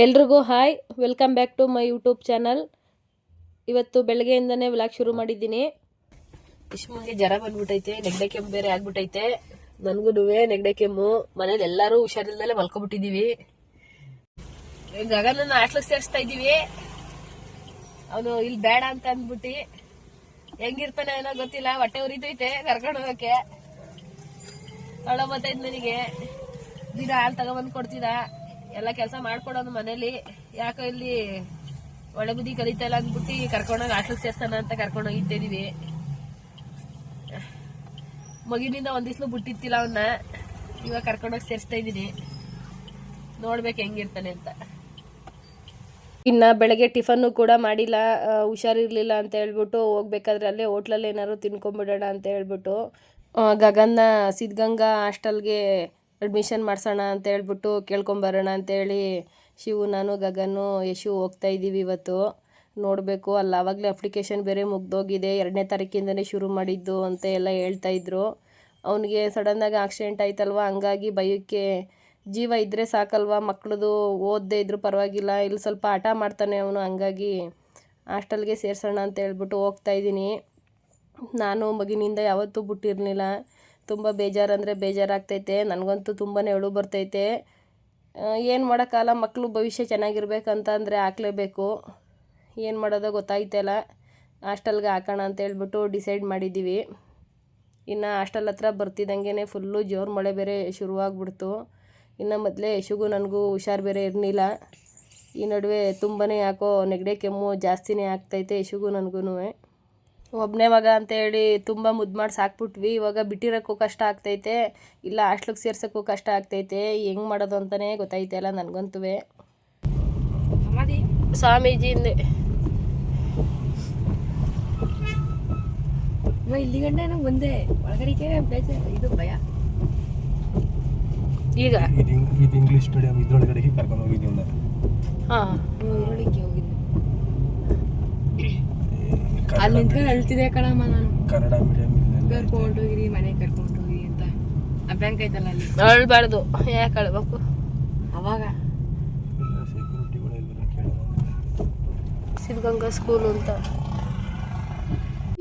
ಎಲ್ರಿಗೂ hi. Welcome back to my YouTube channel. ಇವತ್ತು ಬೆಳಗ್ಗೆಯಿಂದನೇ ವ್ಲಾಗ್ ಶುರು ಮಾಡಿದ್ದೀನಿ. ಇಶ್ಮಗೆ ಜ್ವರ ಬಂದ್ಬಿಟ್ಟೈತೆ ನೆಗಡೆ ಕೆಮ್ಮು ಬೇರೆ ಆಗ್ಬಿಟ್ಟೈತೆ ನನಗೂ ನೆಗಡೆ ಕೆಮ್ಮು. ಮನೇಲಿ ಎಲ್ಲರೂ ಹುಷಾರಿಲ್ದಲೆ ಮಲ್ಕೊಬಿಟ್ಟಿದ್ದೀವಿ ಗಗನನ್ನ ಹಾಸ್ಟ್ಲಿಗೆ ಸೇರಿಸ್ತಾ ಇದೀವಿ ಅವನು ಇಲ್ಲಿ ಬೇಡ ಅಂತ ಅಂದ್ಬಿಟ್ಟು, ಹೆಂಗಿರ್ತಾನೆ ಏನೋ ಗೊತ್ತಿಲ್ಲ, ಹೊಟ್ಟೆ ಉರಿತೈತೆ, ಕರ್ಕೊಂಡು ಹೋಗಕ್ಕೆ. ಬರ್ತೈತೆ ನನಗೆ. ದಿನ ಹಾಲು ತಗೊಬಂದು ಕೊಡ್ತಿದ್ದ. ಎಲ್ಲ ಕೆಲಸ ಮಾಡ್ಕೊಡೋದು ಮನೇಲಿ. ಯಾಕೋ ಇಲ್ಲಿ ಒಳ್ಳೆ ಬುದ್ಧಿ ಕಲಿತಾ ಇಲ್ಲ ಅಂದ್ಬಿಟ್ಟು ಕರ್ಕೊಂಡೋಗಿ ಹಾಸ್ಟೆಲ್ ಸೇರ್ತಾನ ಅಂತ ಕರ್ಕೊಂಡೋಗಿ ಇಟ್ಟಿದೀವಿ. ಮಗಿನಿಂದ ಒಂದ್ ದಿವ್ಸಲು ಬಿಟ್ಟಿತ್ತಿಲ್ಲ ಅವನ್ನ ಇವಾಗ ಕರ್ಕೊಂಡೋಗಿ ಸೇರಿಸ್ತಾ ಇದೀನಿ ನೋಡ್ಬೇಕು ಹೆಂಗಿರ್ತಾನೆ ಅಂತ. ಇನ್ನು ಬೆಳಗ್ಗೆ ಟಿಫನ್ನು ಕೂಡ ಮಾಡಿಲ್ಲ. ಹುಷಾರಿರಲಿಲ್ಲ ಅಂತ ಹೇಳ್ಬಿಟ್ಟು ಹೋಗ್ಬೇಕಾದ್ರೆ ಅಲ್ಲೇ ಹೋಟ್ಲಲ್ಲಿ ಏನಾದ್ರು ತಿನ್ಕೊಂಬಿಡೋಣ ಅಂತ ಹೇಳ್ಬಿಟ್ಟು ಗಗನ್ನ ಸಿದ್ಧಗಂಗಾ ಹಾಸ್ಟೆಲ್ಗೆ ಅಡ್ಮಿಷನ್ ಮಾಡ್ಸೋಣ ಅಂತ ಹೇಳ್ಬಿಟ್ಟು ಕೇಳ್ಕೊಂಬರೋಣ ಅಂತೇಳಿ ಶಿವು, ನಾನು, ಗಗನು, ಯಶು ಹೋಗ್ತಾ ಇದ್ದೀವಿ ಇವತ್ತು. ನೋಡಬೇಕು, ಅಲ್ಲಿ ಆವಾಗಲೇ ಅಪ್ಲಿಕೇಶನ್ ಬೇರೆ ಮುಗ್ದೋಗಿದೆ. ಎರಡನೇ ತಾರೀಕಿಂದನೇ ಶುರು ಮಾಡಿದ್ದು ಅಂತ ಎಲ್ಲ ಹೇಳ್ತಾ ಇದ್ರು. ಅವನಿಗೆ ಸಡನ್ನಾಗಿ ಆಕ್ಸಿಡೆಂಟ್ ಆಯ್ತಲ್ವ? ಹಂಗಾಗಿ ಭಯಕ್ಕೆ ಜೀವ ಇದ್ದರೆ ಸಾಕಲ್ವ? ಮಕ್ಕಳದು ಓದದೇ ಇದ್ರೂ ಪರವಾಗಿಲ್ಲ. ಇಲ್ಲಿ ಸ್ವಲ್ಪ ಆಟ ಮಾಡ್ತಾನೆ ಅವನು. ಹಂಗಾಗಿ ಹಾಸ್ಟೆಲ್ಗೆ ಸೇರ್ಸೋಣ ಅಂತ ಹೇಳ್ಬಿಟ್ಟು ಹೋಗ್ತಾ ಇದ್ದೀನಿ. ನಾನು ಮಗಿನಿಂದ ಯಾವತ್ತೂ ಬಿಟ್ಟಿರಲಿಲ್ಲ. ತುಂಬ ಬೇಜಾರಂದರೆ ಬೇಜಾರಾಗ್ತೈತೆ. ನನಗಂತೂ ತುಂಬಾ ಅಳು ಬರ್ತೈತೆ. ಏನು ಮಾಡೋಕ್ಕಲ್ಲ ಮಕ್ಕಳು ಭವಿಷ್ಯ ಚೆನ್ನಾಗಿರ್ಬೇಕಂತಂದರೆ ಹಾಕ್ಲೇಬೇಕು. ಏನು ಮಾಡೋದೋ ಗೊತ್ತಾಯ್ತಲ್ಲ ಹಾಸ್ಟೆಲ್ಗೆ ಹಾಕೋಣ ಅಂತ ಹೇಳ್ಬಿಟ್ಟು ಡಿಸೈಡ್ ಮಾಡಿದ್ದೀವಿ. ಇನ್ನು ಹಾಸ್ಟೆಲ್ ಹತ್ರ ಬರ್ತಿದ್ದಂಗೆ ಫುಲ್ಲು ಜೋರು ಮಳೆ ಬೇರೆ ಶುರುವಾಗ್ಬಿಡ್ತು. ಇನ್ನು ಮೊದಲೇ ಯಶುಗೂ ನನಗೂ ಹುಷಾರು ಬೇರೆ ಇರಲಿಲ್ಲ. ಈ ನಡುವೆ ತುಂಬಾ ಯಾಕೋ ನೆಗಡಿ ಕೆಮ್ಮು ಜಾಸ್ತಿನೇ ಆಗ್ತೈತೆ ಯಶುಗೂ ನನಗೂ ಒಬ್ಬನೇ ಮಗ ಅಂತೇಳಿ ತುಂಬ ಮುದ್ದು ಮಾಡಿ ಸಾಕ್ಬಿಟ್ವಿ ಇವಾಗ ಬಿಟ್ಟಿರೋಕ್ಕೂ ಕಷ್ಟ ಆಗ್ತೈತೆ. ಇಲ್ಲ ಹಾಸ್ಟ್ಲಿಗೆ ಸೇರ್ಸೋಕ್ಕೂ ಕಷ್ಟ ಆಗ್ತೈತೆ. ಹೆಂಗೆ ಮಾಡೋದು ಅಂತಲೇ ಗೊತ್ತೈತೆ ಅಲ್ಲ ನನಗಂತೂ ಸ್ವಾಮೀಜಿಯಿಂದ ಇಲ್ಲಿ ಗಂಡ ನಂಗೆ ಒಂದೇ. ಒಳಗಡೆಗೆ ಬೇಜಾರು ಇದು ಭಯ. ಈಗ? ಇದು ಇಂಗ್- ಇಂಗ್ಲಿಷ್ ಮೀಡಿಯಂ ಇದ್ರೊಳಗಡೆಗೆ ಕರ್ಕೊಂಡು ಹೋಗಿದ್ದೀವಿ ನಾನು ಹಾಂ. ಈರುಳ್ಳಿಗೆ ಹೋಗಿದ್ದು ಅಲ್ಲಿ ನಿಂತ್ಕೊಂಡು ಅಳ್ತಿದೆ ಕಣಮ್ಮ ನಾನು? ಕನ್ನಡ ಮೀಡಿಯಂ ಕರ್ಕೊಂಡು ಹೋಗಿರಿ ಮನೆಗೆ ಕರ್ಕೊಂಡು ಹೋಗಿ ಅಂತ. ಆ ಬ್ಯಾಂಕ್ ಐತಲ್ಲ ಅಲ್ಲಿ? ಅಳ್ಬಾರ್ದು. ಯಾಕೆ ಅಳ್ಬೇಕು? ಅವಾಗ? ಸಿದ್ಧಗಂಗಾ ಸ್ಕೂಲ್ ಅಂತ.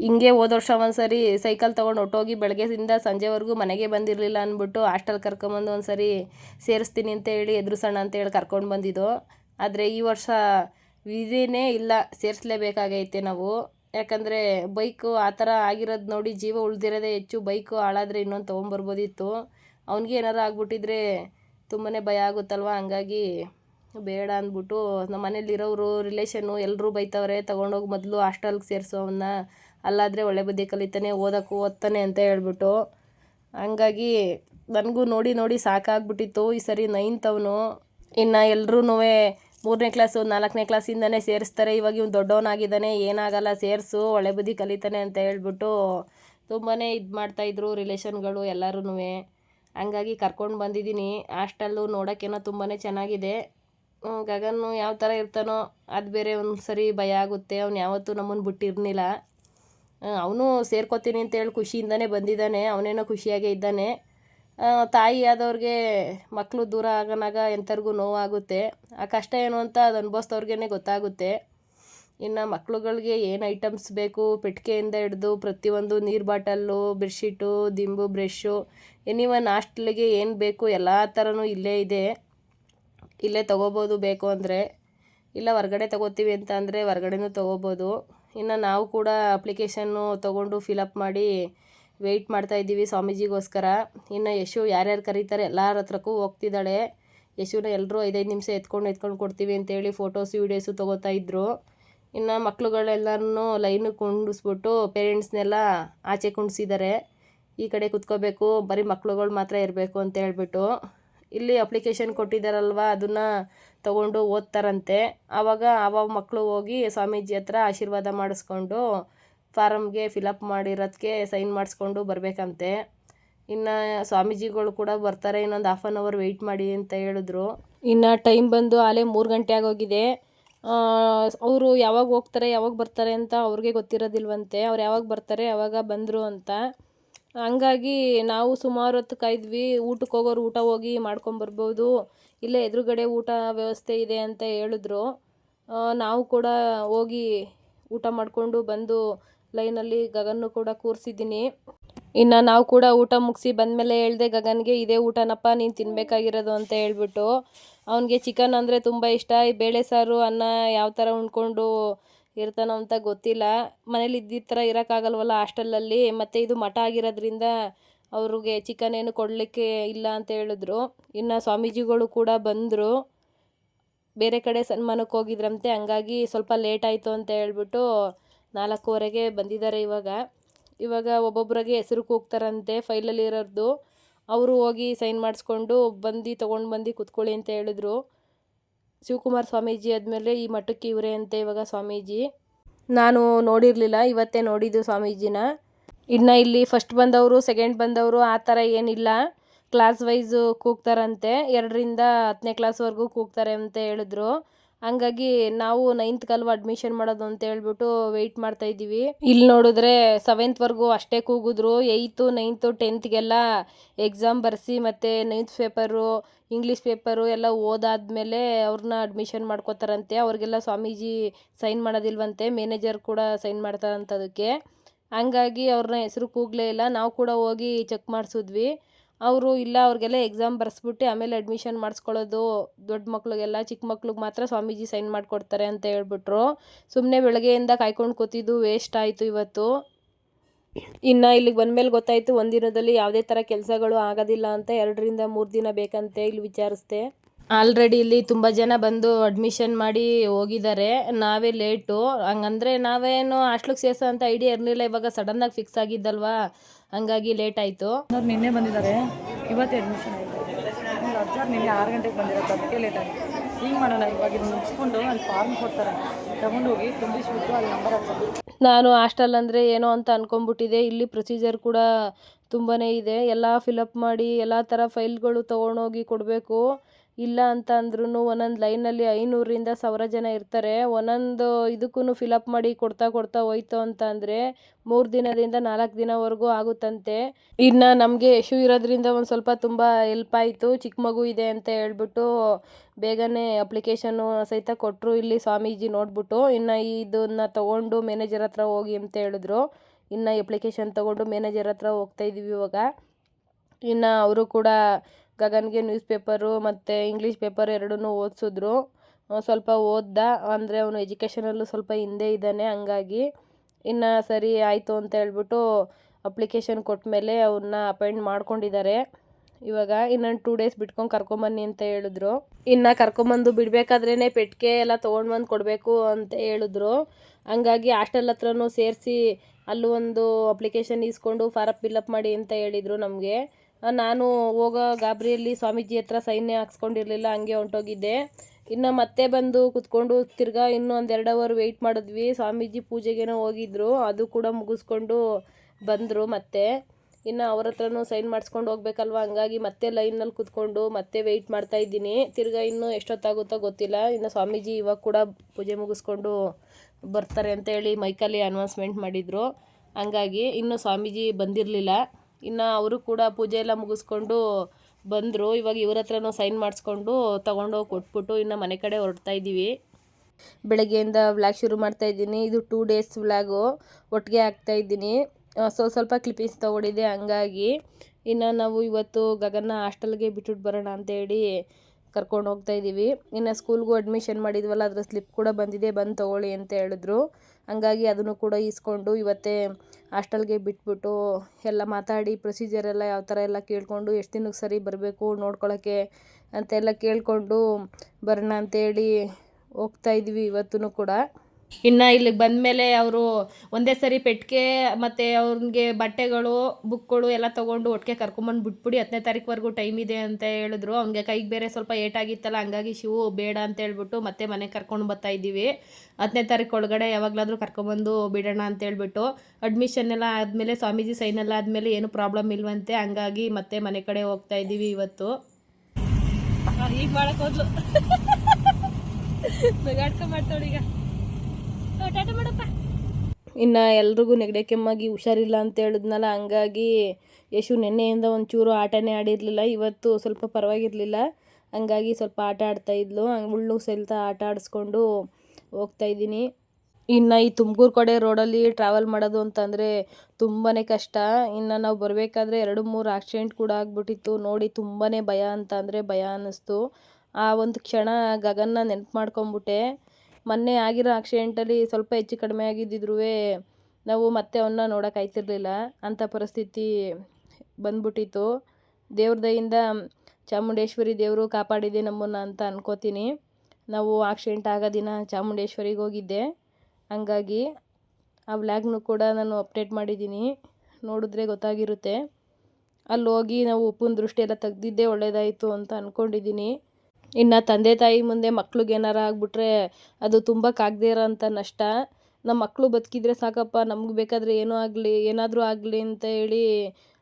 ಹಿಂಗೆ ಹೋದ ವರ್ಷ ಒಂದ್ಸರಿ ಸೈಕಲ್ ತೊಗೊಂಡು ಹೊಟ್ಟೋಗಿ ಬೆಳಗ್ಗೆಯಿಂದ ಸಂಜೆವರೆಗೂ ಮನೆಗೆ ಬಂದಿರಲಿಲ್ಲ ಅಂದ್ಬಿಟ್ಟು ಹಾಸ್ಟೆಲ್ ಕರ್ಕೊಂಬಂದು ಒಂದ್ಸರಿ ಸೇರಿಸ್ತೀನಿ ಅಂತ ಹೇಳಿ ಎದುರಿಸೋಣ ಅಂತ ಹೇಳಿ ಕರ್ಕೊಂಡು ಬಂದಿದ್ದು. ಆದರೆ ಈ ವರ್ಷ ವಿಧಿನೇ ಇಲ್ಲ. ಸೇರಿಸ್ಲೇಬೇಕಾಗೈತೆ ನಾವು. ಯಾಕಂದರೆ ಬೈಕು ಆ ಥರ ಆಗಿರೋದು ನೋಡಿ ಜೀವ ಉಳ್ದಿರೋದೆ ಹೆಚ್ಚು. ಬೈಕು ಹಾಳಾದರೆ ಇನ್ನೊಂದು ತೊಗೊಂಬರ್ಬೋದಿತ್ತು. ಅವನಿಗೆ ಏನಾರು ಆಗ್ಬಿಟ್ಟಿದ್ರೆ ತುಂಬಾ ಭಯ ಆಗುತ್ತಲ್ವ? ಹಂಗಾಗಿ ಬೇಡ ಅಂದ್ಬಿಟ್ಟು ನಮ್ಮ ಮನೇಲಿರೋರು ರಿಲೇಷನ್ನು ಎಲ್ಲರೂ ಬೈತವ್ರೆ, ತೊಗೊಂಡೋಗಿ ಮೊದಲು ಹಾಸ್ಟೆಲ್ಗೆ ಸೇರಿಸು ಅವನ್ನ ಅಲ್ಲಾದರೆ ಒಳ್ಳೆ ಬುದ್ಧಿ ಕಲಿತಾನೆ, ಓದೋಕ್ಕೂ ಓದ್ತಾನೆ ಅಂತ ಹೇಳ್ಬಿಟ್ಟು. ಹಂಗಾಗಿ ನನಗೂ ನೋಡಿ ನೋಡಿ ಸಾಕಾಗ್ಬಿಟ್ಟಿತ್ತು. ಈ ಸರಿ ನೈನ್ತ್ ಅವನು. ಇನ್ನು ಎಲ್ಲರೂ ಮೂರನೇ ಕ್ಲಾಸು ನಾಲ್ಕನೇ ಕ್ಲಾಸಿಂದನೇ ಸೇರಿಸ್ತಾರೆ. ಇವಾಗ ಇವ್ನು ದೊಡ್ಡವನಾಗಿದ್ದಾನೆ, ಏನಾಗಲ್ಲ, ಸೇರಿಸು, ಒಳ್ಳೆ ಬುದ್ಧಿ ಕಲಿತಾನೆ ಅಂತ ಹೇಳ್ಬಿಟ್ಟು ತುಂಬಾ ಇದು ಮಾಡ್ತಾಯಿದ್ರು ರಿಲೇಷನ್ಗಳು ಎಲ್ಲರೂ ಹಂಗಾಗಿ ಕರ್ಕೊಂಡು ಬಂದಿದ್ದೀನಿ. ಹಾಸ್ಟೆಲ್ಲು ನೋಡೋಕ್ಕೇನೋ ತುಂಬಾ ಚೆನ್ನಾಗಿದೆ. ಗಗನ್ನು ಯಾವ ಥರ ಇರ್ತಾನೋ ಅದು ಬೇರೆ ಒಂದು ಸರಿ ಭಯ ಆಗುತ್ತೆ. ಅವ್ನು ಯಾವತ್ತೂ ನಮ್ಮನ್ನು ಬಿಟ್ಟಿರಲಿಲ್ಲ ಅವನು ಸೇರ್ಕೋತೀನಿ ಅಂತೇಳಿ ಖುಷಿಯಿಂದನೇ ಬಂದಿದ್ದಾನೆ. ಅವನೇನೋ ಖುಷಿಯಾಗೇ ಇದ್ದಾನೆ. ತಾಯಿ ಆದವ್ರಿಗೆ ಮಕ್ಕಳು ದೂರ ಆಗೋನಾಗ ಎಂಥವ್ರಿಗೂ ನೋವಾಗುತ್ತೆ. ಆ ಕಷ್ಟ ಏನು ಅಂತ ಅದು ಅನುಭವಿಸ್ದವ್ರಿಗೇ ಗೊತ್ತಾಗುತ್ತೆ. ಇನ್ನು ಮಕ್ಳುಗಳಿಗೆ ಏನು ಐಟಮ್ಸ್ ಬೇಕು? ಪೆಟ್ಟಿಗೆಯಿಂದ ಹಿಡ್ದು ಪ್ರತಿಯೊಂದು ನೀರು ಬಾಟಲ್ಲು, ಬೆಡ್ಶೀಟು, ದಿಂಬು, ಬ್ರಷ್ಷು ಎನಿವನ್ ಹಾಸ್ಟೆಲ್ಗೆ ಏನು ಬೇಕು ಎಲ್ಲ ಥರನೂ ಇಲ್ಲೇ ಇದೆ. ಇಲ್ಲೇ ತೊಗೋಬೋದು ಬೇಕು ಅಂದರೆ. ಇಲ್ಲ ಹೊರ್ಗಡೆ ತೊಗೋತೀವಿ ಅಂತ ಅಂದರೆ ಹೊರ್ಗಡೆನೂ ತೊಗೋಬೋದು. ಇನ್ನು ನಾವು ಕೂಡ ಅಪ್ಲಿಕೇಶನ್ನು ತೊಗೊಂಡು ಫಿಲಪ್ ಮಾಡಿ ವೆಯ್ಟ್ ಮಾಡ್ತಾ ಇದ್ದೀವಿ ಸ್ವಾಮೀಜಿಗೋಸ್ಕರ. ಇನ್ನು ಯಶು ಯಾರ್ಯಾರು ಕರೀತಾರೆ ಎಲ್ಲರ ಹತ್ರಕ್ಕೂ ಹೋಗ್ತಿದ್ದಾಳೆ. ಯಶುನ ಎಲ್ಲರೂ ಐದೈದು ನಿಮಿಷ ಎತ್ಕೊಂಡು ಎತ್ಕೊಂಡು ಕೊಡ್ತೀವಿ ಅಂತೇಳಿ ಫೋಟೋಸ್ ವೀಡಿಯೋಸು ತೊಗೋತಾ ಇದ್ದರು ಇನ್ನು ಮಕ್ಳುಗಳೆಲ್ಲರನ್ನೂ ಲೈನಿಗೆ ಕುಂಡಿಸ್ಬಿಟ್ಟು ಪೇರೆಂಟ್ಸ್ನೆಲ್ಲ ಆಚೆ ಕುಂಡಿಸಿದ್ದಾರೆ. ಈ ಕಡೆ ಕುತ್ಕೋಬೇಕು, ಬರೀ ಮಕ್ಳುಗಳು ಮಾತ್ರ ಇರಬೇಕು ಅಂತ ಹೇಳ್ಬಿಟ್ಟು. ಇಲ್ಲಿ ಅಪ್ಲಿಕೇಶನ್ ಕೊಟ್ಟಿದ್ದಾರಲ್ವ, ಅದನ್ನು ತಗೊಂಡು ಓದ್ತಾರಂತೆ. ಆವಾಗ ಆವಾಗ ಮಕ್ಕಳು ಹೋಗಿ ಸ್ವಾಮೀಜಿ ಹತ್ರ ಆಶೀರ್ವಾದ ಮಾಡಿಸ್ಕೊಂಡು ಫಾರಮ್ಗೆ ಫಿಲಪ್ ಮಾಡಿರೋದಕ್ಕೆ ಸೈನ್ ಮಾಡಿಸ್ಕೊಂಡು ಬರಬೇಕಂತೆ. ಇನ್ನು ಸ್ವಾಮೀಜಿಗಳು ಕೂಡ ಬರ್ತಾರೆ, ಇನ್ನೊಂದು ಹಾಫ್ ಆನ್ ಅವರ್ ವೆಯ್ಟ್ ಮಾಡಿ ಅಂತ ಹೇಳಿದ್ರು. ಇನ್ನು ಟೈಮ್ ಬಂದು ಆಲೇ ಮೂರು ಗಂಟೆ ಆಗೋಗಿದೆ. ಅವರು ಯಾವಾಗ ಹೋಗ್ತಾರೆ, ಯಾವಾಗ ಬರ್ತಾರೆ ಅಂತ ಅವ್ರಿಗೆ ಗೊತ್ತಿರೋದಿಲ್ವಂತೆ. ಅವ್ರು ಯಾವಾಗ ಬರ್ತಾರೆ, ಯಾವಾಗ ಬಂದರು ಅಂತ. ಹಂಗಾಗಿ ನಾವು ಸುಮಾರು ಹೊತ್ತು ಕಾಯ್ದ್ವಿ, ಊಟಕ್ಕೆ ಹೋಗೋರು ಊಟ ಹೋಗಿ ಮಾಡ್ಕೊಂಬರ್ಬೋದು ಇಲ್ಲೇ ಎದುರುಗಡೆ ಊಟ ವ್ಯವಸ್ಥೆ ಇದೆ ಅಂತ ಹೇಳಿದ್ರು. ನಾವು ಕೂಡ ಹೋಗಿ ಊಟ ಮಾಡಿಕೊಂಡು ಬಂದು ಲೈನಲ್ಲಿ ಗಗನ್ನು ಕೂಡ ಕೂರಿಸಿದ್ದೀನಿ. ಇನ್ನು ನಾವು ಕೂಡ ಊಟ ಮುಗಿಸಿ ಬಂದಮೇಲೆ ಹೇಳ್ದೆ ಗಗನ್ಗೆ, ಇದೇ ಊಟನಪ್ಪ, ನೀನು ತಿನ್ನಬೇಕಾಗಿರೋದು ಅಂತ ಹೇಳ್ಬಿಟ್ಟು. ಅವನಿಗೆ ಚಿಕನ್ ಅಂದರೆ ತುಂಬ ಇಷ್ಟ. ಈ ಬೇಳೆ ಸಾರು, ಅನ್ನ ಯಾವ ಥರ ಉಣ್ಕೊಂಡು ಇರ್ತಾನೋ ಅಂತ ಗೊತ್ತಿಲ್ಲ. ಮನೇಲಿ ಇದ್ದಿದ್ದ ಥರ ಇರೋಕ್ಕಾಗಲ್ವಲ್ಲ ಹಾಸ್ಟೆಲಲ್ಲಿ. ಮತ್ತು ಇದು ಮಠ ಆಗಿರೋದ್ರಿಂದ ಅವ್ರಿಗೆ ಚಿಕನ್ ಏನು ಕೊಡಲಿಕ್ಕೆ ಇಲ್ಲ ಅಂತ ಹೇಳಿದ್ರು. ಇನ್ನು ಸ್ವಾಮೀಜಿಗಳು ಕೂಡ ಬಂದರು. ಬೇರೆ ಕಡೆ ಸನ್ಮಾನಕ್ಕೆ ಹೋಗಿದ್ರಂತೆ. ಹಂಗಾಗಿ ಸ್ವಲ್ಪ ಲೇಟ್ ಆಯಿತು ಅಂತ ಹೇಳ್ಬಿಟ್ಟು ನಾಲ್ಕೂವರೆಗೆ ಬಂದಿದ್ದಾರೆ ಇವಾಗ. ಇವಾಗ ಒಬ್ಬೊಬ್ಬರಿಗೆ ಹೆಸರು ಕೂಗ್ತಾರಂತೆ ಫೈಲಲ್ಲಿ ಇರೋರ್ದು. ಅವರು ಹೋಗಿ ಸೈನ್ ಮಾಡಿಸ್ಕೊಂಡು ಬಂದು ತೊಗೊಂಡು ಬಂದು ಕೂತ್ಕೊಳ್ಳಿ ಅಂತ ಹೇಳಿದ್ರು. ಶಿವಕುಮಾರ್ ಸ್ವಾಮೀಜಿ ಆದಮೇಲೆ ಈ ಮಠಕ್ಕೆ ಇವರೇ ಅಂತೆ ಇವಾಗ ಸ್ವಾಮೀಜಿ. ನಾನು ನೋಡಿರಲಿಲ್ಲ, ಇವತ್ತೇ ನೋಡಿದ್ದು ಸ್ವಾಮೀಜಿನ. ಇನ್ನು ಇಲ್ಲಿ ಫಸ್ಟ್ ಬಂದವರು ಸೆಕೆಂಡ್ ಬಂದವರು ಆ ಥರ ಏನಿಲ್ಲ. ಕ್ಲಾಸ್ ವೈಸು ಕೂಗ್ತಾರಂತೆ. ಎರಡರಿಂದ ಹತ್ತನೇ ಕ್ಲಾಸ್ವರೆಗೂ ಕೂಗ್ತಾರೆ ಅಂತ ಹೇಳಿದ್ರು. ಹಂಗಾಗಿ ನಾವು ನೈನ್ತ್ ಕಲ್ವ ಅಡ್ಮಿಷನ್ ಮಾಡೋದು ಅಂತ ಹೇಳ್ಬಿಟ್ಟು ವೆಯ್ಟ್ ಮಾಡ್ತಾ ಇದ್ದೀವಿ. ಇಲ್ಲಿ ನೋಡಿದ್ರೆ ಸೆವೆಂತ್ವರೆಗೂ ಅಷ್ಟೇ ಕೂಗಿದ್ರು. ಏಯ್ತು ನೈನ್ತು ಟೆಂತ್ಗೆಲ್ಲ ಎಕ್ಸಾಮ್ ಬರೆಸಿ ಮತ್ತು ನೈನ್ತ್ ಪೇಪರು ಇಂಗ್ಲೀಷ್ ಪೇಪರು ಎಲ್ಲ ಓದಾದ್ಮೇಲೆ ಅವ್ರನ್ನ ಅಡ್ಮಿಷನ್ ಮಾಡ್ಕೋತಾರಂತೆ. ಅವ್ರಿಗೆಲ್ಲ ಸ್ವಾಮೀಜಿ ಸೈನ್ ಮಾಡೋದಿಲ್ವಂತೆ. ಮ್ಯಾನೇಜರ್ ಕೂಡ ಸೈನ್ ಮಾಡ್ತಾರಂತ ಅದಕ್ಕೆ. ಹಂಗಾಗಿ ಅವ್ರನ್ನ ಹೆಸರು ಕೂಗಲೇ ಇಲ್ಲ. ನಾವು ಕೂಡ ಹೋಗಿ ಚೆಕ್ ಮಾಡಿಸಿದ್ವಿ. ಅವರು ಇಲ್ಲ, ಅವ್ರಿಗೆಲ್ಲ ಎಕ್ಸಾಮ್ ಬರೆಸ್ಬಿಟ್ಟು ಆಮೇಲೆ ಅಡ್ಮಿಷನ್ ಮಾಡಿಸ್ಕೊಳ್ಳೋದು, ದೊಡ್ಡ ಮಕ್ಳಿಗೆಲ್ಲ ಚಿಕ್ಕ ಮಕ್ಳಿಗೆ ಮಾತ್ರ ಸ್ವಾಮೀಜಿ ಸೈನ್ ಮಾಡಿಕೊಡ್ತಾರೆ ಅಂತ ಹೇಳ್ಬಿಟ್ರು. ಸುಮ್ಮನೆ ಬೆಳಗ್ಗೆಯಿಂದ ಕಾಯ್ಕೊಂಡು ಕೂತಿದ್ದು ವೇಸ್ಟ್ ಆಯಿತು ಇವತ್ತು. ಇನ್ನು ಇಲ್ಲಿಗೆ ಬಂದಮೇಲೆ ಗೊತ್ತಾಯಿತು, ಒಂದಿನದಲ್ಲಿ ಯಾವುದೇ ಥರ ಕೆಲಸಗಳು ಆಗೋದಿಲ್ಲ ಅಂತ, ಎರಡರಿಂದ ಮೂರು ದಿನ ಬೇಕಂತೆ ಇಲ್ಲಿ ವಿಚಾರಿಸ್ದೆ. ಆಲ್ರೆಡಿ ಇಲ್ಲಿ ತುಂಬ ಜನ ಬಂದು ಅಡ್ಮಿಷನ್ ಮಾಡಿ ಹೋಗಿದ್ದಾರೆ. ನಾವೇ ಲೇಟು ಹಂಗಂದ್ರೆ ನಾವೇನು ಹಾಸ್ಟ್ಲಿಗೆ ಸೇರಿಸೋ ಅಂತ ಐಡಿಯಾ ಇರಲಿಲ್ಲ. ಇವಾಗ ಸಡನ್ನಾಗಿ ಫಿಕ್ಸ್ ಆಗಿದ್ದಲ್ವಾ? ಹಂಗಾಗಿ ಲೇಟ್ ಆಯಿತು. ಅವ್ರು ನಿನ್ನೆ ಬಂದಿದ್ದಾರೆ. ಇವತ್ತು ಅಡ್ಮಿಷನ್ ಆಯಿತು. ಅಜ್ಜಾರು ನಿನ್ನೆ ಆರು ಗಂಟೆಗೆ ಬಂದಿರೋದು. ಅದಕ್ಕೆ ಲೇಟ್ ಆಗಿದೆ ಹಿಂಗೆ ಮಾಡೋಣ. ಇವಾಗ ಇದು ಮುಗಿಸ್ಕೊಂಡು ಅಲ್ಲಿ ಫಾರ್ಮ್ ಕೊಡ್ತಾರೆ. ತಗೊಂಡೋಗಿ ತುಂಬಿಸ್ಬಿಟ್ಟು ಅಲ್ಲಿ ನಂಬರ್ ಹಾಕ್ತಾರೆ ನಾನು ಹಾಸ್ಟೆಲ್ ಅಂದರೆ ಏನೋ ಅಂತ ಅನ್ಕೊಂಡ್ಬಿಟ್ಟಿದೆ. ಇಲ್ಲಿ ಪ್ರೊಸೀಜರ್ ಕೂಡ ತುಂಬಾ ಇದೆ. ಎಲ್ಲ ಫಿಲಪ್ ಮಾಡಿ, ಎಲ್ಲ ಥರ ಫೈಲ್ಗಳು ತೊಗೊಂಡೋಗಿ ಕೊಡಬೇಕು. ಇಲ್ಲ ಅಂತ ಅಂದ್ರೂ ಒಂದೊಂದು ಲೈನಲ್ಲಿ ಐನೂರರಿಂದ ಸಾವಿರ ಜನ ಇರ್ತಾರೆ. ಒಂದೊಂದು ಇದಕ್ಕೂ ಫಿಲಪ್ ಮಾಡಿ ಕೊಡ್ತಾ ಕೊಡ್ತಾ ಹೋಯ್ತು ಅಂತ ಅಂದರೆ ಮೂರು ದಿನದಿಂದ ನಾಲ್ಕು ದಿನವರೆಗೂ ಆಗುತ್ತಂತೆ. ಇನ್ನು ನಮಗೆ ಯಶು ಇರೋದ್ರಿಂದ ಒಂದು ಸ್ವಲ್ಪ ತುಂಬ ಹೆಲ್ಪ್ ಆಯಿತು. ಚಿಕ್ಕ ಮಗು ಇದೆ ಅಂತ ಹೇಳ್ಬಿಟ್ಟು ಬೇಗನೆ ಅಪ್ಲಿಕೇಶನ್ನು ಸಹಿತ ಕೊಟ್ಟರು ಇಲ್ಲಿ ಸ್ವಾಮೀಜಿ ನೋಡ್ಬಿಟ್ಟು. ಇನ್ನು ಇದನ್ನು ತೊಗೊಂಡು ಮ್ಯಾನೇಜರ್ ಹತ್ರ ಹೋಗಿ ಅಂತ ಹೇಳಿದ್ರು. ಇನ್ನು ಅಪ್ಲಿಕೇಶನ್ ತೊಗೊಂಡು ಮ್ಯಾನೇಜರ್ ಹತ್ರ ಹೋಗ್ತಾ ಇದ್ದೀವಿ ಇವಾಗ. ಇನ್ನು ಅವರು ಕೂಡ ಗಗನ್ಗೆ ನ್ಯೂಸ್ ಪೇಪರು ಮತ್ತು ಇಂಗ್ಲೀಷ್ ಪೇಪರ್ ಎರಡನ್ನೂ ಓದಿಸಿದ್ರು. ಸ್ವಲ್ಪ ಓದ್ದ, ಅಂದರೆ ಅವನು ಎಜುಕೇಷನಲ್ಲೂ ಸ್ವಲ್ಪ ಹಿಂದೆ ಇದ್ದಾನೆ ಹಂಗಾಗಿ. ಇನ್ನು ಸರಿ ಆಯಿತು ಅಂತ ಹೇಳ್ಬಿಟ್ಟು ಅಪ್ಲಿಕೇಶನ್ ಕೊಟ್ಟಮೇಲೆ ಅವನ್ನ ಅಪಾಯಿಂಟ್ ಮಾಡ್ಕೊಂಡಿದ್ದಾರೆ. ಇವಾಗ ಇನ್ನೊಂದು ಟೂ ಡೇಸ್ ಬಿಟ್ಕೊಂಡು ಕರ್ಕೊಂಬನ್ನಿ ಅಂತ ಹೇಳಿದ್ರು. ಇನ್ನು ಕರ್ಕೊಂಬಂದು ಬಿಡಬೇಕಾದ್ರೇ ಪೆಟ್ಟಿಗೆ ಎಲ್ಲ ತೊಗೊಂಡು ಬಂದು ಕೊಡಬೇಕು ಅಂತ ಹೇಳಿದ್ರು. ಹಂಗಾಗಿ ಹಾಸ್ಟೆಲ್ ಹತ್ರನೂ ಸೇರಿಸಿ ಅಲ್ಲೂ ಒಂದು ಅಪ್ಲಿಕೇಶನ್ ಇಸ್ಕೊಂಡು ಫಾರಪ್ ಫಿಲಪ್ ಮಾಡಿ ಅಂತ ಹೇಳಿದರು ನಮಗೆ. ನಾನು ಹೋಗೋ ಗಾಬರಿಯಲ್ಲಿ ಸ್ವಾಮೀಜಿ ಹತ್ರ ಸೈನ್ಯ ಹಾಕ್ಸ್ಕೊಂಡಿರಲಿಲ್ಲ, ಹಂಗೆ ಹೊಂಟೋಗಿದ್ದೆ. ಇನ್ನು ಮತ್ತೆ ಬಂದು ಕುತ್ಕೊಂಡು ತಿರ್ಗಾ ಇನ್ನೂ ಒಂದೆರಡು ಅವರ್ ವೆಯ್ಟ್ ಮಾಡಿದ್ವಿ. ಸ್ವಾಮೀಜಿ ಪೂಜೆಗೇನೋ ಹೋಗಿದ್ರು, ಅದು ಕೂಡ ಮುಗಿಸ್ಕೊಂಡು ಬಂದರು ಮತ್ತೆ. ಇನ್ನು ಅವ್ರ ಹತ್ರನೂ ಸೈನ್ ಮಾಡಿಸ್ಕೊಂಡು ಹೋಗ್ಬೇಕಲ್ವ? ಹಂಗಾಗಿ ಮತ್ತೆ ಲೈನಲ್ಲಿ ಕುತ್ಕೊಂಡು ಮತ್ತೆ ವೆಯ್ಟ್ ಮಾಡ್ತಾ ಇದ್ದೀನಿ. ತಿರ್ಗಾ ಇನ್ನೂ ಎಷ್ಟೊತ್ತಾಗುತ್ತೋ ಗೊತ್ತಿಲ್ಲ. ಇನ್ನು ಸ್ವಾಮೀಜಿ ಇವಾಗ ಕೂಡ ಪೂಜೆ ಮುಗಿಸ್ಕೊಂಡು ಬರ್ತಾರೆ ಅಂತೇಳಿ ಮೈಕಲ್ಲಿ ಅನೌನ್ಸ್ಮೆಂಟ್ ಮಾಡಿದರು. ಹಂಗಾಗಿ ಇನ್ನು ಸ್ವಾಮೀಜಿ ಬಂದಿರಲಿಲ್ಲ. ಇನ್ನು ಅವರು ಕೂಡ ಪೂಜೆ ಎಲ್ಲ ಮುಗಿಸ್ಕೊಂಡು ಬಂದರು. ಇವಾಗ ಇವ್ರ ಹತ್ರನೂ ಸೈನ್ ಮಾಡಿಸ್ಕೊಂಡು ತೊಗೊಂಡೋಗಿ ಕೊಟ್ಬಿಟ್ಟು ಇನ್ನು ಮನೆ ಕಡೆ ಹೊರಡ್ತಾ ಇದ್ದೀವಿ ಬೆಳಗ್ಗೆಯಿಂದ ವ್ಲಾಗ್ ಶುರು ಮಾಡ್ತಾ ಇದ್ದೀನಿ. ಇದು ಟೂ ಡೇಸ್ ವ್ಲಾಗು ಒಟ್ಟಿಗೆ ಹಾಕ್ತಾ ಇದ್ದೀನಿ. ಸೊ ಸ್ವಲ್ಪ ಕ್ಲಿಪ್ಪಿಂಗ್ಸ್ ತೊಗೊಂಡಿದೆ ಹಂಗಾಗಿ ಇನ್ನು ನಾವು ಇವತ್ತು ಗಗನ ಹಾಸ್ಟೆಲ್ಗೆ ಬಿಟ್ಬಿಟ್ಟು ಬರೋಣ ಅಂತೇಳಿ ಕರ್ಕೊಂಡು ಹೋಗ್ತಾ ಇದ್ದೀವಿ. ಇನ್ನು ಸ್ಕೂಲ್ಗೂ ಅಡ್ಮಿಷನ್ ಮಾಡಿದ್ವಲ್ಲ, ಅದರ ಸ್ಲಿಪ್ ಕೂಡ ಬಂದಿದೆ, ಬಂದು ತೊಗೊಳ್ಳಿ ಅಂತ ಹೇಳಿದ್ರು. ಹಂಗಾಗಿ ಅದನ್ನು ಕೂಡ ಇಸ್ಕೊಂಡು ಇವತ್ತೇ ಹಾಸ್ಟೆಲ್ಗೆ ಬಿಟ್ಬಿಟ್ಟು ಎಲ್ಲ ಮಾತಾಡಿ ಪ್ರೊಸೀಜರ್ ಎಲ್ಲ ಯಾವ ಥರ ಎಲ್ಲ ಕೇಳಿಕೊಂಡು ಎಷ್ಟು ದಿನಕ್ಕೆ ಸರಿ ಬರಬೇಕು ನೋಡ್ಕೊಳ್ಳೋಕ್ಕೆ ಅಂತೆಲ್ಲ ಕೇಳಿಕೊಂಡು ಬರೋಣ ಅಂತೇಳಿ ಹೋಗ್ತಾ ಇದ್ವಿ ಇವತ್ತೂ ಕೂಡ. ಇನ್ನು ಇಲ್ಲಿಗೆ ಬಂದಮೇಲೆ ಅವರು ಒಂದೇ ಸರಿ ಪೆಟ್ಟಿಗೆ ಮತ್ತು ಅವ್ರಿಗೆ ಬಟ್ಟೆಗಳು ಬುಕ್ಗಳು ಎಲ್ಲ ತೊಗೊಂಡು ಒಟ್ಟಿಗೆ ಕರ್ಕೊಂಬಂದು ಬಿಟ್ಬಿಡಿ, ಹತ್ತನೇ ತಾರೀಕುವರೆಗೂ ಟೈಮ್ ಇದೆ ಅಂತ ಹೇಳಿದ್ರು. ಅವ್ನಿಗೆ ಕೈಗೆ ಬೇರೆ ಸ್ವಲ್ಪ ಏಟಾಗಿತ್ತಲ್ಲ, ಹಂಗಾಗಿ ಶಿವು ಬೇಡ ಅಂತ ಹೇಳ್ಬಿಟ್ಟು ಮತ್ತೆ ಮನೆಗೆ ಕರ್ಕೊಂಡು ಬರ್ತಾ ಇದ್ದೀವಿ. ಹತ್ತನೇ ತಾರೀಕು ಒಳಗಡೆ ಯಾವಾಗಲಾದರೂ ಕರ್ಕೊಂಬಂದು ಬಿಡೋಣ ಅಂತ ಹೇಳ್ಬಿಟ್ಟು ಅಡ್ಮಿಷನ್ ಎಲ್ಲ ಆದಮೇಲೆ ಸ್ವಾಮೀಜಿ ಸೈನ್ ಎಲ್ಲ ಆದಮೇಲೆ ಏನು ಪ್ರಾಬ್ಲಮ್ ಇಲ್ವಂತೆ, ಹಂಗಾಗಿ ಮತ್ತೆ ಮನೆ ಕಡೆ ಹೋಗ್ತಾ ಇದ್ದೀವಿ ಇವತ್ತು. ಈಗ ಈಗ. ಇನ್ನು ಎಲ್ರಿಗೂ ನೆಗಡಿ ಕೆಮ್ಮಾಗಿ ಹುಷಾರಿಲ್ಲ ಅಂತ ಹೇಳಿದ್ನಲ್ಲ, ಹಂಗಾಗಿ ಯಶು ನಿನ್ನೆಯಿಂದ ಒಂಚೂರು ಆಟನೇ ಆಡಿರಲಿಲ್ಲ, ಇವತ್ತು ಸ್ವಲ್ಪ ಪರವಾಗಿರಲಿಲ್ಲ. ಹಂಗಾಗಿ ಸ್ವಲ್ಪ ಆಟ ಆಡ್ತಾ ಇದ್ಲು ಉಳ್ಳು ಸೆಲ್ತಾ ಆಟ ಆಡಿಸ್ಕೊಂಡು ಹೋಗ್ತಾ ಇದ್ದೀನಿ. ಇನ್ನು ಈ ತುಮಕೂರು ಕಡೆ ರೋಡಲ್ಲಿ ಟ್ರಾವೆಲ್ ಮಾಡೋದು ಅಂತಂದರೆ ತುಂಬಾ ಕಷ್ಟ. ಇನ್ನು ನಾವು ಬರಬೇಕಾದ್ರೆ ಎರಡು ಮೂರು ಆಕ್ಸಿಡೆಂಟ್ ಕೂಡ ಆಗಿಬಿಟ್ಟಿತ್ತು. ನೋಡಿ ತುಂಬಾ ಭಯ ಅಂತ ಭಯ ಅನ್ನಿಸ್ತು. ಆ ಒಂದು ಕ್ಷಣ ಗಗನ್ನ ನೆನಪು ಮಾಡ್ಕೊಂಬಿಟ್ಟೆ. ಮೊನ್ನೆ ಆಗಿರೋ ಆಕ್ಸಿಡೆಂಟಲ್ಲಿ ಸ್ವಲ್ಪ ಹೆಚ್ಚು ಕಡಿಮೆ ಆಗಿದ್ದಿದ್ರೂ ನಾವು ಮತ್ತೆ ಅವನ್ನ ನೋಡೋಕೆ ಅಂಥ ಪರಿಸ್ಥಿತಿ ಬಂದ್ಬಿಟ್ಟಿತ್ತು. ದೇವ್ರ ದಯಿಂದ ಚಾಮುಂಡೇಶ್ವರಿ ದೇವರು ಕಾಪಾಡಿದೆ ನಮ್ಮನ್ನು ಅಂತ ಅನ್ಕೋತೀನಿ. ನಾವು ಆಕ್ಸಿಡೆಂಟ್ ಆಗೋ ದಿನ ಚಾಮುಂಡೇಶ್ವರಿಗೆ ಹೋಗಿದ್ದೆ. ಹಂಗಾಗಿ ಆ ವ್ಲಾಗ್ನು ಕೂಡ ನಾನು ಅಪ್ಡೇಟ್ ಮಾಡಿದ್ದೀನಿ. ನೋಡಿದ್ರೆ ಗೊತ್ತಾಗಿರುತ್ತೆ. ಅಲ್ಲಿ ಹೋಗಿ ನಾವು ಉಪ್ಪಿನ ದೃಷ್ಟಿಯೆಲ್ಲ ತೆಗ್ದಿದ್ದೆ ಒಳ್ಳೇದಾಯಿತು ಅಂತ ಅಂದ್ಕೊಂಡಿದ್ದೀನಿ ಇನ್ನು ತಂದೆ ತಾಯಿ ಮುಂದೆ ಮಕ್ಳಿಗೆ ಏನಾರ ಆಗಿಬಿಟ್ರೆ ಅದು ತುಂಬಕ್ಕಾಗದೇ ಇರೋಂಥ ನಷ್ಟ. ನಮ್ಮ ಮಕ್ಕಳು ಬದುಕಿದ್ರೆ ಸಾಕಪ್ಪ, ನಮ್ಗೆ ಬೇಕಾದರೆ ಏನೂ ಆಗಲಿ, ಏನಾದರೂ ಆಗಲಿ ಅಂತ ಹೇಳಿ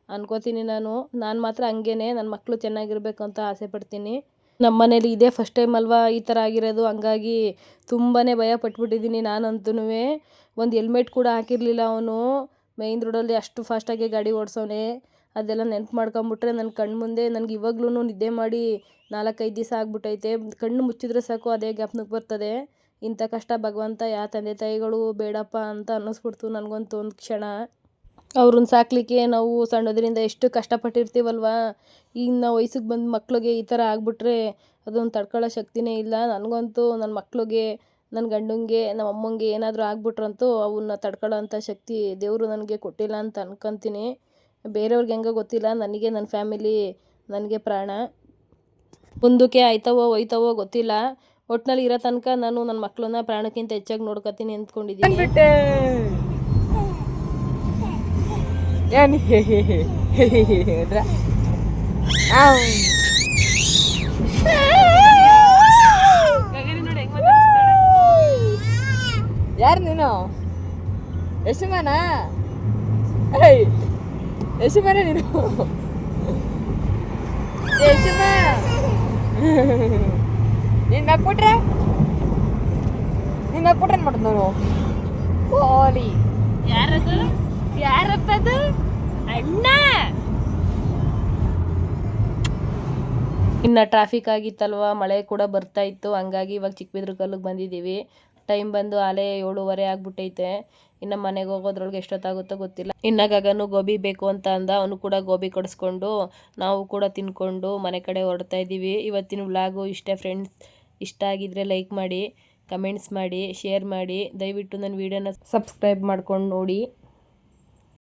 ಅನ್ಕೋತೀನಿ ನಾನು. ನಾನು ಮಾತ್ರ ಹಂಗೇನೆ ನನ್ನ ಮಕ್ಕಳು ಚೆನ್ನಾಗಿರ್ಬೇಕು ಅಂತ ಆಸೆ ಪಡ್ತೀನಿ. ನಮ್ಮ ಮನೇಲಿ ಇದೇ ಫಸ್ಟ್ ಟೈಮ್ ಅಲ್ವಾ ಈ ಥರ ಆಗಿರೋದು? ಹಂಗಾಗಿ ತುಂಬಾ ಭಯ ಪಟ್ಬಿಟ್ಟಿದ್ದೀನಿ ನಾನಂತೂ ಒಂದು ಹೆಲ್ಮೆಟ್ ಕೂಡ ಹಾಕಿರಲಿಲ್ಲ ಅವನು. ಮೇಯ್ನ್ ರೋಡಲ್ಲಿ ಅಷ್ಟು ಫಾಸ್ಟಾಗಿ ಗಾಡಿ ಓಡಿಸೋನೆ. ಅದೆಲ್ಲ ನೆನ್ಪು ಮಾಡ್ಕೊಂಬಿಟ್ರೆ ನನ್ನ ಕಣ್ಣು ಮುಂದೆ ನನಗೆ ಇವಾಗ್ಲೂ ನಿದ್ದೆ ಮಾಡಿ ನಾಲ್ಕೈದು ದಿವಸ ಆಗ್ಬಿಟ್ಟೈತೆ. ಕಣ್ಣು ಮುಚ್ಚಿದ್ರೆ ಸಾಕು, ಅದೇ ಜ್ಞಾಪನಕ್ಕೆ ಬರ್ತದೆ. ಇಂಥ ಕಷ್ಟ ಭಗವಂತ ಯಾವ ತಂದೆ ತಾಯಿಗಳು ಬೇಡಪ್ಪ ಅಂತ ಅನ್ನಿಸ್ಬಿಡ್ತು ನನಗಂತೂ ಒಂದು ಕ್ಷಣ. ಅವ್ರನ್ನ ಸಾಕಲಿಕ್ಕೆ ನಾವು ಸಣ್ಣದ್ರಿಂದ ಎಷ್ಟು ಕಷ್ಟಪಟ್ಟಿರ್ತೀವಲ್ವ? ನಾವು ವಯಸ್ಸಿಗೆ ಬಂದು ಮಕ್ಳಿಗೆ ಈ ಥರ ಆಗಿಬಿಟ್ರೆ ಅದೊಂದು ತಡ್ಕೊಳ್ಳೋ ಶಕ್ತಿನೇ ಇಲ್ಲ. ನನಗಂತೂ ನನ್ನ ಮಕ್ಳಿಗೆ ನನ್ನ ಗಂಡಂಗೆ ನಮ್ಮ ಅಮ್ಮಂಗೆ ಏನಾದರೂ ಆಗ್ಬಿಟ್ರಂತೂ ಅವನ್ನ ತಡ್ಕೊಳ್ಳೋ ಅಂಥ ಶಕ್ತಿ ದೇವರು ನನಗೆ ಕೊಟ್ಟಿಲ್ಲ ಅಂತ ಅನ್ಕೊತೀನಿ. ಬೇರೆಯವ್ರಿಗೆ ಹೆಂಗೋ ಗೊತ್ತಿಲ್ಲ ನನಗೆ ನನ್ನ ಫ್ಯಾಮಿಲಿ ನನಗೆ ಪ್ರಾಣ. ಮುಂದಕ್ಕೆ ಆಯ್ತವೋ ಹೋಯ್ತವೋ ಗೊತ್ತಿಲ್ಲ. ಒಟ್ನಲ್ಲಿ ಇರೋ ತನಕ ನಾನು ನನ್ನ ಮಕ್ಕಳನ್ನ ಪ್ರಾಣಕ್ಕಿಂತ ಹೆಚ್ಚಾಗಿ ನೋಡ್ಕೊತೀನಿ ಅಂದ್ಕೊಂಡಿದ್ದೀನಿ. ಯಾರು ನೀನು? ಯಶಮಾನ? ಏಯ್. ಯಶಮಾನ ನೀನು ಯಶಮ ನೀನು ನಕ್ಬಿಟ್ರೆ ನೀನು ನಕ್ಬಿಟ್ರೆ ಏನು ಮಾಡೋದು ನಾನು ಕೋಲಿ ಯಾರದು? ಯಾರಪ್ಪದು? ಅಣ್ಣ! ಇನ್ನು ಟ್ರಾಫಿಕ್ ಆಗಿತ್ತಲ್ವ? ಮಳೆ ಕೂಡ ಬರ್ತಾ ಇತ್ತು. ಹಂಗಾಗಿ ಇವಾಗ ಚಿಕ್ಕಬಿದ್ರ ಕಲ್ಲಿಗೆ ಬಂದಿದ್ದೀವಿ. ಟೈಮ್ ಬಂದು ಆಲೆ ಏಳುವರೆ ಆಗ್ಬಿಟ್ಟೈತೆ. ಇನ್ನು ಮನೆಗೆ ಹೋಗೋದ್ರೊಳಗೆ ಎಷ್ಟೊತ್ತಾಗುತ್ತೋ ಗೊತ್ತಿಲ್ಲ. ಇನ್ನು ಗಗನು ಗೋಬಿ ಬೇಕು ಅಂತ ಅಂದ. ಅವನು ಕೂಡ ಗೋಬಿ ಕೊಡಿಸ್ಕೊಂಡು, ನಾವು ಕೂಡ ತಿನ್ಕೊಂಡು ಮನೆ ಕಡೆ ಹೊರಡ್ತಾ ಇದ್ದೀವಿ. ಇವತ್ತಿನ ವ್ಲಾಗು ಇಷ್ಟೇ ಫ್ರೆಂಡ್ಸ್. ಇಷ್ಟ ಆಗಿದ್ರೆ ಲೈಕ್ ಮಾಡಿ, ಕಮೆಂಟ್ಸ್ ಮಾಡಿ, ಶೇರ್ ಮಾಡಿ. ದಯವಿಟ್ಟು ನನ್ನ ವೀಡಿಯೋನ ಸಬ್ಸ್ಕ್ರೈಬ್ ಮಾಡ್ಕೊಂಡು ನೋಡಿ.